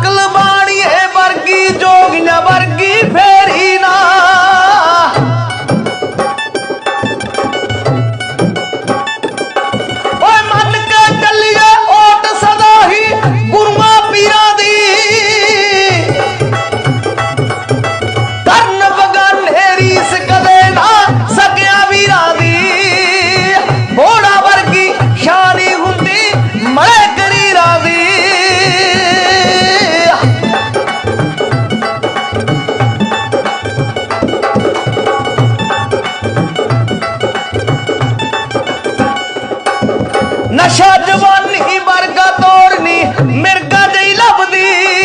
ਅਕਲ ਬਾਣੀ ਹੈ ਵਰਗੀ ਜੋਗੀਆਂ ਵਰਗੀ ਫੇਰੀ ਨਸ਼ਾ ਜਵਾਨੀ ਵਰਗਾ ਤੋੜਨੀ ਮਿਰਗਾ ਦੇ ਲੱਭਦੀ।